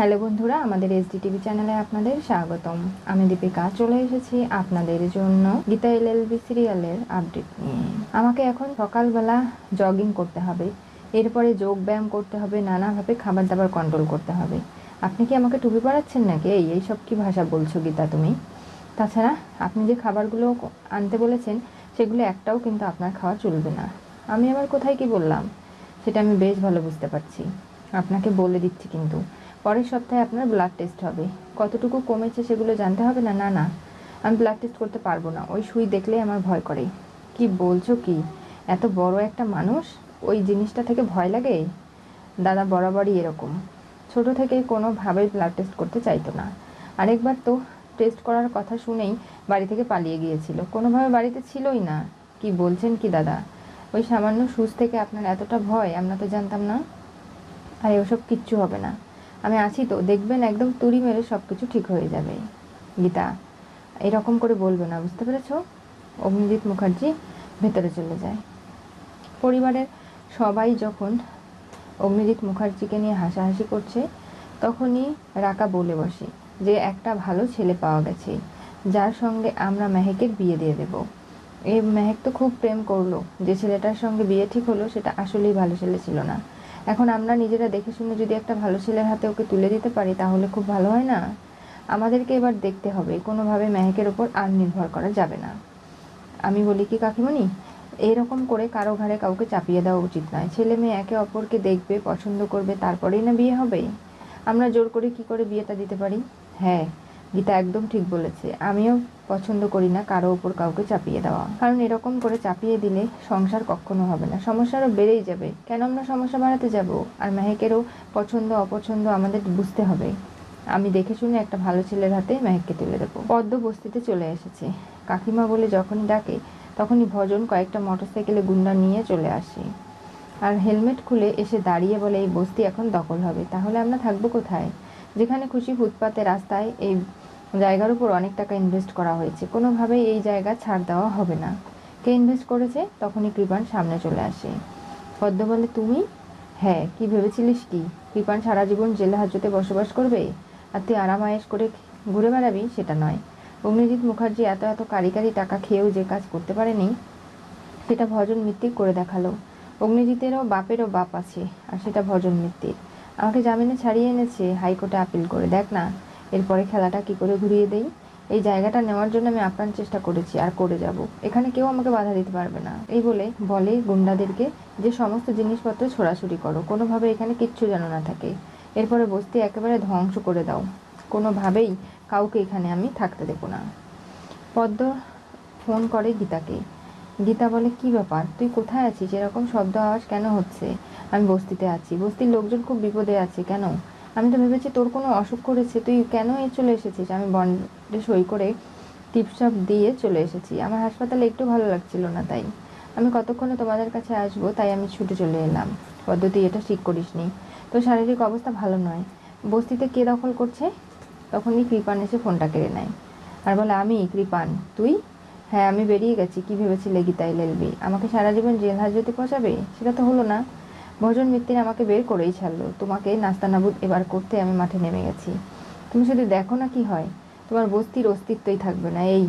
Hello বন্ধুরা, আমাদের SD TV চ্যানেলে আপনাদের স্বাগতম। আমি দীপিকা, চলে এসেছি আপনাদের জন্য গীতা এল এলএলবি সিরিয়ালের আপডেট নিয়ে। আমাকে এখন সকালবেলা জগিং করতে হবে, এরপরে যোগ ব্যায়াম করতে হবে, নানাভাবে খাবার দাবার কন্ট্রোল করতে হবে। আপনি কি আমাকে টুপি পড়াচ্ছেন নাকি? এই এইসব কি ভাষা বলছো গীতা তুমি? তাছাড়া আপনি যে খাবারগুলো আনতে বলেছেন, সেগুলো একটাও কিন্তু আপনার খাওয়া চলবে না। আমি আবার কোথায় কি বললাম? সেটা আমি বেশ ভালো বুঝতে পারছি। আপনাকে বলে দিচ্ছি কিন্তু। পরের সপ্তাহে আপনার ব্লাড টেস্ট হবে। কতটুকু কমেছে সেগুলো জানতে হবে না না না। আমি ব্লাড টেস্ট করতে পারব না। ওই সুই দেখলেই আমার ভয় করে। কি বলছো কি? এত বড় একটা মানুষ? ওই জিনিসটা থেকে ভয় লাগে? দাদা, বরাবরই এরকম। ছোট থেকে কোনোভাবেই ব্লাড টেস্ট করতে চাইতো না। আরেকবার তো টেস্ট করার কথা শুনেই বাড়ি থেকে পালিয়ে গিয়েছিল। কোনোভাবে বাড়িতে ছিলই না। কি বলছেন কি দাদা? ওই সামান্য সুচ থেকে আপনার এতটা ভয়, আমরা তো জানতাম না। আর, ওসব কিচ্ছু হবে না। আমি আছি তো, দেখবেন একদম তুড়ি মেরে সব কিছু ঠিক হয়ে যাবে। গীতা, এরকম করে বলবে না, বুঝতে পেরেছ? অগ্নিজিৎ মুখার্জি ভেতরে চলে যায়। পরিবারের সবাই যখন অগ্নিজিৎ মুখার্জিকে নিয়ে হাসাহাসি করছে, তখনই রাকা বলে বসে যে, একটা ভালো ছেলে পাওয়া গেছে, যার সঙ্গে আমরা মেহেকের বিয়ে দিয়ে দেব। এই মেহেক তো খুব প্রেম করল, যে ছেলেটার সঙ্গে বিয়ে ঠিক হলো, সেটা আসলেই ভালো ছেলে ছিল না। এখন আমরা নিজেরা দেখে শুনে যদি একটা ভালো ছেলের হাতে ওকে তুলে দিতে পারি, তাহলে খুব ভালো হয় না? আমাদেরকে এবার দেখতে হবে, কোনোভাবে মেহেকের ওপর আর নির্ভর করা যাবে না। আমি বলি কি, কাকিমণি, এরকম করে কারও ঘাড়ে কাউকে চাপিয়ে দেওয়া উচিত নয়। ছেলে মেয়ে একে অপরকে দেখবে, পছন্দ করবে, তারপরেই না বিয়ে হবে? আমরা জোর করে কি করে বিয়েটা দিতে পারি? হ্যাঁ গীতা একদম ঠিক বলেছে। আমিও পছন্দ করি না কারও ওপর কাউকে চাপিয়ে দেওয়া। কারণ এরকম করে চাপিয়ে দিলে সংসার কখনো হবে না। সমস্যা আরও বেড়েই যাবে। কেন আমরা সমস্যা বাড়াতে যাব? আর মেহেকেরও পছন্দ, অপছন্দ আমাদের বুঝতে হবে। আমি দেখে শুনে একটা ভালো ছেলের হাতে মেহেককে তুলে দেবো। পদ্ম বস্তিতে চলে এসেছে। কাকিমা বলে যখনই ডাকে, তখনই ভজন কয়েকটা মোটরসাইকেলে গুন্ডা নিয়ে চলে আসে। আর হেলমেট খুলে এসে দাঁড়িয়ে বলে, এই বস্তি এখন দখল হবে। তাহলে আমরা থাকব কোথায়? যেখানে খুশি ফুটপাতে রাস্তায় এই জায়গার উপর অনেক টাকা ইনভেস্ট করা হয়েছে। কোনোভাবেই এই জায়গা ছাড় দেওয়া হবে না। কে ইনভেস্ট করেছে? তখনই কৃপান সামনে চলে আসে। পদ্ম বলে, তুমি? হ্যাঁ কি ভেবেছিলিস কি? কৃপান সারা জীবন জেলে হাজতে বসবাস করবে? আর তুই আরামায়েশ করে ঘুরে বেড়াবি? সেটা নয়। অগ্নিজিৎ মুখার্জি এত এত কারি কারি টাকা খেয়েও যে কাজ করতে পারেনি, সেটা ভজন মিত্তির করে দেখাল। অগ্নিজিতেরও বাপেরও বাপ আছে, আর সেটা ভজন মিত্তির আমাকে জামিনে ছাড়িয়ে এনেছে, হাইকোর্টে আপিল করে। দেখ না এরপরে খেলাটা কি করে ঘুরিয়ে দেই? এই জায়গাটা নেওয়ার জন্য আমি আপ্রাণ চেষ্টা করেছি, আর করে যাব। এখানে কেউ আমাকে বাধা দিতে পারবে না। এই বলে বলে গুন্ডাদেরকে যে সমস্ত জিনিসপত্র ছোড়াছুড়ি করো, কোনোভাবে এখানে কিচ্ছু যেন না থাকে। এরপরে বস্তি একেবারে ধ্বংস করে দাও। কোনোভাবেই কাউকে এখানে আমি থাকতে দেবো না। পদ্ম ফোন করে গীতাকে। গীতা বলে, কি ব্যাপার? তুই কোথায় আছিস? এরকম শব্দ আওয়াজ কেন হচ্ছে? আমি বস্তিতে আছি। বস্তির লোকজন খুব বিপদে আছে। কেন? আমি তো ভেবেছি তোর কোনো অসুখ করেছে, তুই কেন এই চলে এসেছিস? আমি বন্ডে সই করে টিপসপ দিয়ে চলে এসেছি। আমার হাসপাতালে একটু ভালো লাগছিল না তাই। আমি কতক্ষণে তোমাদের কাছে আসব, তাই আমি ছুটে চলে এলাম। পদ্ধতি এটা ঠিক করিসনি। তোর শারীরিক অবস্থা ভালো নয়। বস্তিতে কে দখল করছে? তখনই কৃপান এসে ফোনটা কেড়ে নেয়। আর বলে, আমি কৃপান। তুই? হ্যাঁ আমি বেরিয়ে গেছি। কি ভেবেছিলে গীতাই লেলবি? আমাকে সারা জীবন জেল হাজতে পচাবে সেটা তো হলো না। ভোজন মিত্তির আমাকে বের করেই ছাড়লো। তোমাকে নাস্তানাবুদ এবার করতে আমি মাঠে নেমে গেছি। তুমি শুধু দেখো না কি হয়। তোমার বস্তির অস্তিত্বই থাকবে না। এই,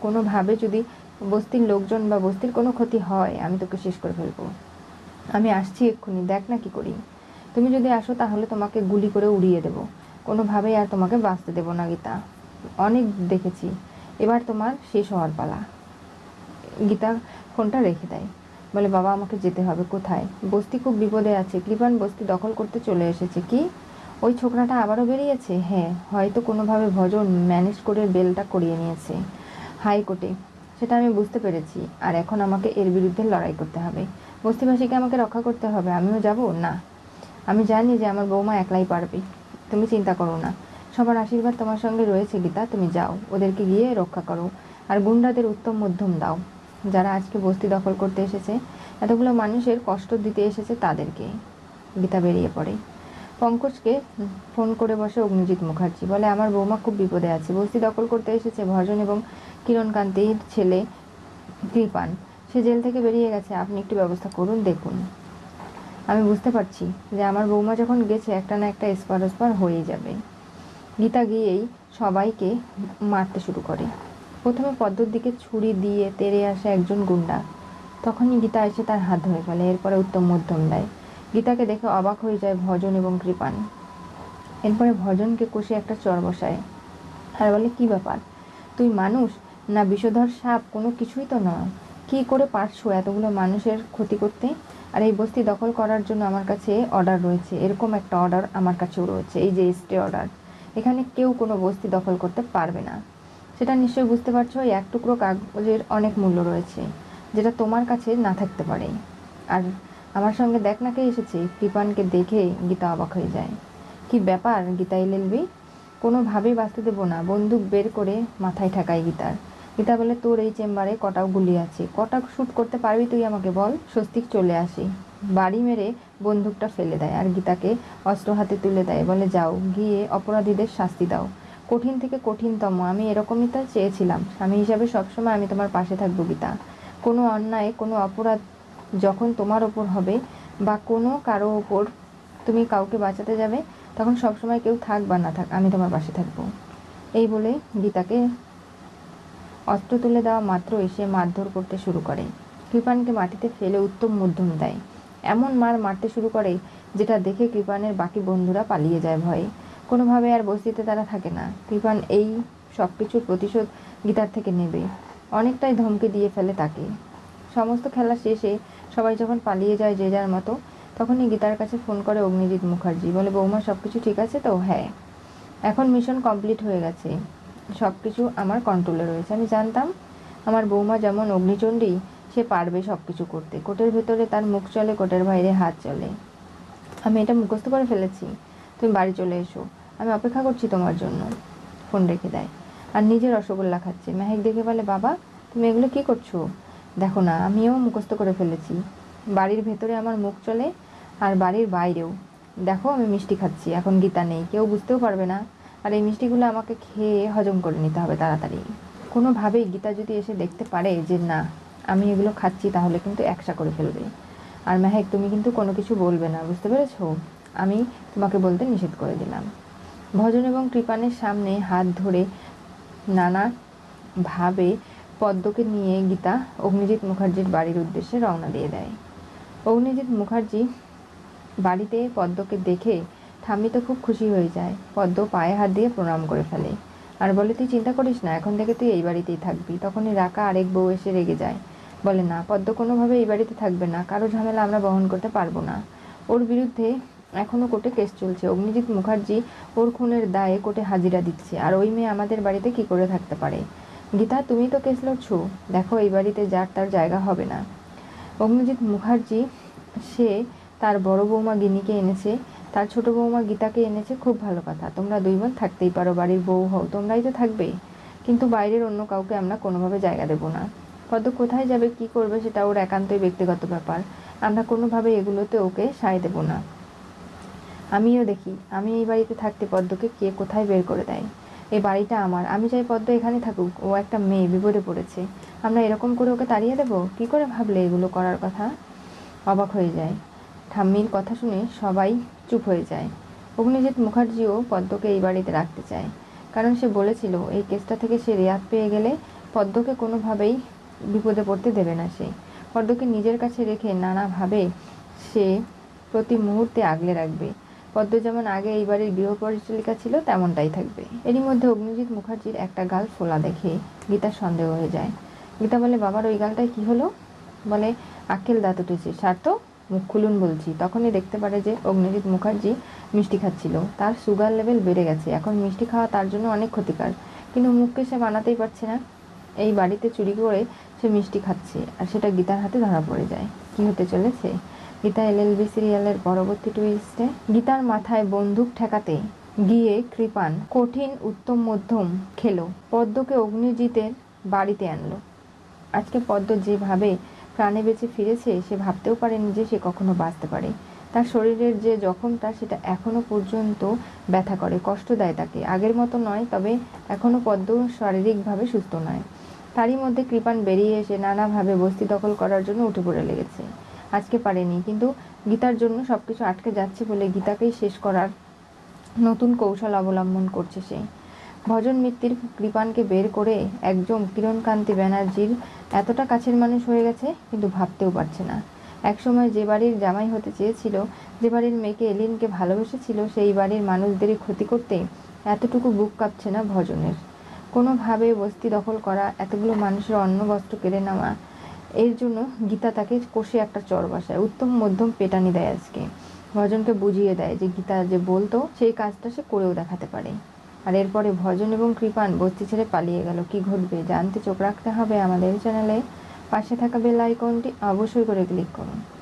কোনোভাবে যদি বস্তির লোকজন বা বস্তির কোনো ক্ষতি হয়, আমি তোকে শেষ করে ফেলব। আমি আসছি এক্ষুনি, দেখ না কি করি। তুমি যদি আসো, তাহলে তোমাকে গুলি করে উড়িয়ে দেবো। কোনোভাবেই আর তোমাকে বাঁচতে দেবো না, গীতা। অনেক দেখেছি। এবার তোমার শেষ হওয়ার পালা। গীতা ফোনটা রেখে দেয়। বলে, বাবা, আমাকে যেতে হবে, কোথায়? বস্তি খুব বিপদে আছে। কৃপান বস্তি দখল করতে চলে এসেছে। কি? ওই ছোকরাটা আবারও বেরিয়েছে? হ্যাঁ হয়তো কোনোভাবে ভজন ম্যানেজ করে বেলটা করিয়ে নিয়েছে হাইকোর্টে। সেটা আমি বুঝতে পেরেছি। আর এখন আমাকে এর বিরুদ্ধে লড়াই করতে হবে। বস্তিবাসীকে আমাকে রক্ষা করতে হবে। আমিও যাব? না। আমি জানি যে আমার বৌমা একলাই পারবে। তুমি চিন্তা করো না। সবার আশীর্বাদ তোমার সঙ্গে রয়েছে গীতা। তুমি যাও। ওদেরকে গিয়ে রক্ষা করো। আর গুন্ডাদের উত্তম মধ্যম দাও। যারা আজকে বস্তি দখল করতে এসেছে, এতগুলো মানুষের কষ্ট দিতে এসেছে তাদেরকে। গীতা বেরিয়ে পড়ে। পঙ্কজকে ফোন করে বসে অগ্নিজিৎ মুখার্জি, বলে, আমার বৌমা খুব বিপদে আছে। বস্তি দখল করতে এসেছে ভজন এবং কিরণকান্তির ছেলে কৃপান। সে জেল থেকে বেরিয়ে গেছে। আপনি একটু ব্যবস্থা করুন, দেখুন। আমি বুঝতে পারছি যে আমার বৌমা যখন গেছে, একটা না একটা এসপার ওসপার হয়ে যাবে। গীতা গিয়েই সবাইকে মারতে শুরু করে। প্রথমে পদ্মর দিকে ছুরি দিয়ে তেড়ে আসে একজন গুন্ডা। তখনই গীতা এসে তার হাত ধরে ফেলে, এরপরে উত্তম মধ্যম দেয়। গীতাকে দেখে অবাক হয়ে যায় ভজন এবং কৃপান। এরপরে ভজনকে কষে একটা চর বসায়। আর বলে, কি ব্যাপার? তুই মানুষ? না বিষধর সাপ? কোনো কিছুই তো নয়। কি করে পারছ এতগুলো মানুষের ক্ষতি করতে? আর এই বস্তি দখল করার জন্য আমার কাছে অর্ডার রয়েছে। এরকম একটা অর্ডার আমার কাছেও রয়েছে। এই যে স্টে অর্ডার এখানে কেউ কোনো বস্তি দখল করতে পারবে না। সেটা নিশ্চয়ই বুঝতে পারছ এক টুকরো কাগজের অনেক মূল্য রয়েছে, যেটা তোমার কাছে না থাকতে পারে। আর আমার সঙ্গে দেখ না কে এসেছে, কৃপানকে দেখে গীতা অবাক হয়ে যায়। কি ব্যাপার গীতা এলএলবি কোনোভাবেই বাঁচতে দেবো না, বন্দুক বের করে মাথায় ঠেকায় গীতার। গীতা বলে, তোর এই চেম্বারে কটাও গুলি আছে, কটা শ্যুট করতে পারবি তুই আমাকে বল? স্বস্তিক চলে আসি, বাড়ি মেরে বন্দুকটা ফেলে দেয়, আর গীতাকে অস্ত্র হাতে তুলে দেয়, বলে, যাও, গিয়ে অপরাধীদের শাস্তি দাও। কঠিন থেকে কঠিনতম। আমি এরকমই তো চেয়েছিলাম। স্বামী হিসাবে সবসময় আমি তোমার পাশে থাকব গীতা কোনো অন্যায়, কোনো অপরাধ যখন তোমার ওপর হবে বা কোনো কারও ওপর তুমি কাউকে বাঁচাতে যাবে, তখন সবসময় কেউ থাক বা না থাক, আমি তোমার পাশে থাকব। এই বলে গীতাকে অস্ত্র তুলে দেওয়া মাত্র এসে মারধর করতে শুরু করে। কৃপানকে মাটিতে ফেলে উত্তম মধ্যম দেয়। এমন মার মারতে শুরু করে, যেটা দেখে কৃপানের বাকি বন্ধুরা পালিয়ে যায় ভয়ে। কোনোভাবে আর বস্তিতে তারা থাকে না। কৃপান এই সব কিছুর প্রতিশোধ গীতার থেকে নেবে। অনেকটাই ধমকে দিয়ে ফেলে তাকে। সমস্ত খেলা শেষে সবাই যখন পালিয়ে যায় যে যার মতো, তখনই গীতার কাছে ফোন করে অগ্নিজিৎ মুখার্জি। বলে, বৌমা সব কিছু ঠিক আছে তো? হ্যাঁ। এখন মিশন কমপ্লিট হয়ে গেছে। সব কিছু আমার কন্ট্রোলে রয়েছে। আমি জানতাম আমার বৌমা যেমন অগ্নিচণ্ডী, সে পারবে সব কিছু করতে। কোটের ভেতরে তার মুখ চলে, কোটের বাইরে হাত চলে। আমি এটা মুখস্থ করে ফেলেছি। তুমি বাড়ি চলে এসো। আমি অপেক্ষা করছি তোমার জন্য। ফোন রেখে দেয়। আর নিজে রসগোল্লা খাচ্ছে। মেহেক দেখে বলে, বাবা, তুমি এগুলো কি করছ? দেখো না, আমিও মুখস্থ করে ফেলেছি। বাড়ির ভেতরে আমার মুখ চলে আর বাড়ির বাইরেও। দেখো, আমি মিষ্টি খাচ্ছি। এখন গীতা নেই। কেউ বুঝতেও পারবে না। আর এই মিষ্টিগুলো আমাকে খেয়ে হজম করে নিতে হবে তাড়াতাড়ি। কোনোভাবেই গীতা যদি এসে দেখতে পারে যে, না, আমি এগুলো খাচ্ছি, তাহলে কিন্তু একসা করে ফেলবে। আর মেহেক, তুমি কিন্তু কোনো কিছু বলবে না, বুঝতে পেরেছ? আমি তোমাকে বলতে নিষেধ করে দিলাম। ভজন এবং কৃপানের সামনে হাত ধরে নানা ভাবে পদ্মকে নিয়ে গীতা অগ্নিজিৎ মুখার্জির বাড়ির উদ্দেশ্যে রওনা দিয়ে দেয়। অগ্নিজিৎ মুখার্জি বাড়িতে পদ্মকে দেখে ঠাম্মি তো খুব খুশি হয়ে যায়। পদ্ম পায়ে হাত দিয়ে প্রণাম করে ফেলে। আর বলে, তুই চিন্তা করিস না, এখন থেকে তুই এই বাড়িতেই থাকবি। তখনই রাকা আরেক বউ এসে রেগে যায়। বলে, না, পদ্ম কোনোভাবে এই বাড়িতে থাকবে না। কারও ঝামেলা আমরা বহন করতে পারব না। ওর বিরুদ্ধে এখনও কোর্টে কেস চলছে। অগ্নিজিৎ মুখার্জি ওর খুনের দায়ে কোর্টে হাজিরা দিচ্ছে। আর ওই মেয়ে আমাদের বাড়িতে কি করে থাকতে পারে? গীতা, তুমি তো কেস লড়ছো। দেখো, এই বাড়িতে যার তার জায়গা হবে না। অগ্নিজিৎ মুখার্জি, সে তার বড় বৌমা গিনিকে এনেছে। তার ছোট বৌমা গীতাকে এনেছে। খুব ভালো কথা। তোমরা দুই বোন থাকতেই পারো, বাড়ির বউ হও। তোমরাই তো থাকবে। কিন্তু বাইরের অন্য কাউকে আমরা কোনোভাবে জায়গা দেব না। পদ্ম কোথায় যাবে, কি করবে, সেটা ওর একান্তই ব্যক্তিগত ব্যাপার। আমরা কোনোভাবে এগুলোতে ওকে সায় দেব না। আমিও দেখি, আমি এই বাড়িতে থাকতে পদ্মকে কে কোথায় বের করে দেয়? এই বাড়িটা আমার, আমি চাই পদ্ম এখানে থাকুক, ও একটা মেয়ে বিপদে পড়েছে। আমরা এরকম করে ওকে তাড়িয়ে দেবো? কি করে ভাবলে এগুলো করার কথা? অবাক হয়ে যায়। ঠাম্মির কথা শুনে সবাই চুপ হয়ে যায়। অগ্নিজিৎ মুখার্জিও পদ্মকে এই বাড়িতে রাখতে চায়। কারণ সে বলেছিল, এই কেসটা থেকে সে রেয়াত পেয়ে গেলে পদ্মকে কোনোভাবেই বিপদে পড়তে দেবে না সে। পদ্মকে নিজের কাছে রেখে নানাভাবে সে প্রতি মুহূর্তে আগলে রাখবে। পদ্ম যেমন আগে এই বাড়ির গৃহ পরিচালিকা ছিল, তেমনটাই থাকবে। এরই মধ্যে অগ্নিজিৎ মুখার্জির একটা গাল ফোলা দেখে গীতার সন্দেহ হয়ে যায়। গীতা বলে, বাবার ওই গালটায় কি হলো? বলে, আক্কেল দাঁত উঠেছে স্বার্থ, মুখ খুলুন বলছি। তখনই দেখতে পারে যে অগ্নিজিৎ মুখার্জি মিষ্টি খাচ্ছিল। তার সুগার লেভেল বেড়ে গেছে। এখন মিষ্টি খাওয়া তার জন্য অনেক ক্ষতিকর। কিন্তু মুখকে সে বানাতেই পারছে না। এই বাড়িতে চুরি করে সে মিষ্টি খাচ্ছে আর সেটা গীতার হাতে ধরা পড়ে যায়। কি হতে চলেছে? গীতা এলএলবি সিরিয়ালের পরবর্তী টুইস্টে গীতার মাথায় বন্দুক ঠেকাতে গিয়ে কৃপান কঠিন, উত্তম, মধ্যম খেলো। পদ্মকে অগ্নিজিতের বাড়িতে আনলো। আজকে পদ্ম যেভাবে প্রাণে বেঁচে ফিরেছে, সে ভাবতেও পারেনি যে সে কখনো বাঁচতে পারে। তার শরীরের যে জখমটা সেটা এখনও পর্যন্ত ব্যথা করে, কষ্ট দেয় তাকে। আগের মতো নয়, তবে এখনও পদ্ম শারীরিকভাবে সুস্থ নয়। তারই মধ্যে কৃপান বেরিয়ে এসে নানাভাবে বস্তি দখল করার জন্য উঠে পড়ে লেগেছে। আজকে পারেনি, কিন্তু গীতার জন্য সব কিছু আটকে যাচ্ছে বলে গীতাকেই শেষ করার নতুন কৌশল অবলম্বন করছে সে। ভজন মিত্তির কৃপানকে বের করে একজন কিরণকান্তি ব্যানার্জির এতটা কাছের মানুষ হয়ে গেছে, কিন্তু ভাবতেও পারছে না। একসময় যে বাড়ির জামাই হতে চেয়েছিল, যে বাড়ির মেয়েকে এলিনকে ভালোবেসেছিল, সেই বাড়ির মানুষদেরই ক্ষতি করতে এতটুকু বুক কাঁপছে না ভজনের। কোনোভাবে বস্তি দখল করা, এতগুলো মানুষের অন্ন বস্ত্র কেড়ে নেওয়া, এর জন্য গীতা তাকে কষে একটা চর বসায়, উত্তম মধ্যম পেটানি দেয় আজকে। ভজনকে বুঝিয়ে দেয় যে গীতা যে বলতো, সেই কাজটা সে করেও দেখাতে পারে। আর এরপরে ভজন এবং কৃপান বস্তি ছেড়ে পালিয়ে গেল। কি ঘটবে? জানতে চোখ রাখতে হবে আমাদের চ্যানেলে। পাশে থাকা বেল আইকনটি অবশ্যই করে ক্লিক করুন।